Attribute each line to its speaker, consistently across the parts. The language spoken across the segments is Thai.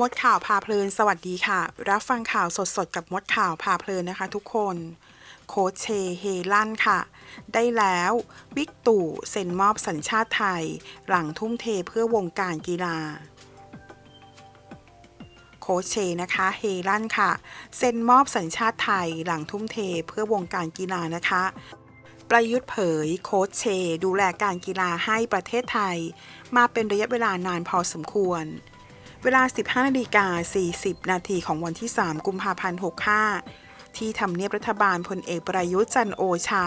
Speaker 1: มดข่าวพาเพลิน สวัสดีค่ะ รับฟังข่าวสดๆ กับมดข่าวพาเพลินนะคะทุกคน โคชเชเฮลั่นค่ะ ได้แล้วบิ๊กตู่เซ็นมอบสัญชาติไทย หลังทุ่มเทเพื่อวงการกีฬา โคชเชนะคะเฮลั่นค่ะ เซ็นมอบสัญชาติไทยหลังทุ่มเทเพื่อวงการกีฬานะคะประยุทธ์เผยโค้ชเช ดูแลการกีฬาให้ประเทศไทย มาเป็นระยะเวลานานพอสมควร เวลา 15นาฬิกา40 นาทีของวันที่ 3 กุมภาพันธ์ 65 ที่ทำเนียบรัฐบาลพลเอกประยุทธ์จันโอชา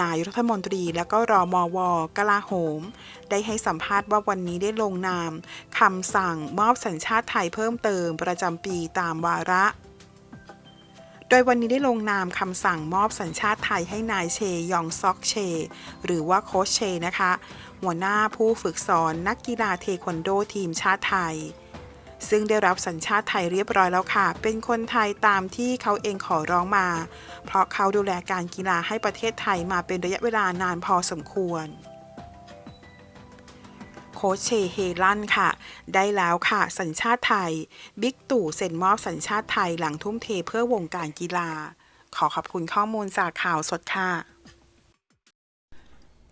Speaker 1: นายรัฐมนตรีและก็รอมวกลาโหม ได้ให้สัมภาษณ์ว่าวันนี้ได้ลงนามคำสั่งมอบสัญชาติไทยเพิ่มเติมประจำปีตามวาระโดยวันนี้ได้ลงนามคำสั่งมอบสัญชาติไทยให้นายเชยองซอกเช หรือว่าโค้ชเชนะคะ หัวหน้าผู้ฝึกสอนนักกีฬาเทควันโดทีมชาติไทย ซึ่งได้รับสัญชาติไทยเรียบร้อยแล้วค่ะ เป็นคนไทยตามที่เขาเองขอร้องมา เพราะเขาดูแลการกีฬาให้ประเทศไทยมาเป็นระยะเวลานานพอสมควรโคชเชเฮลันค่ะ ได้แล้วค่ะ สัญชาติไทย บิ๊กตู่เซ็นมอบสัญชาติไทยหลังทุ่มเทเพื่อวงการกีฬา ขอขอบคุณข้อมูลจากข่าวสดค่ะ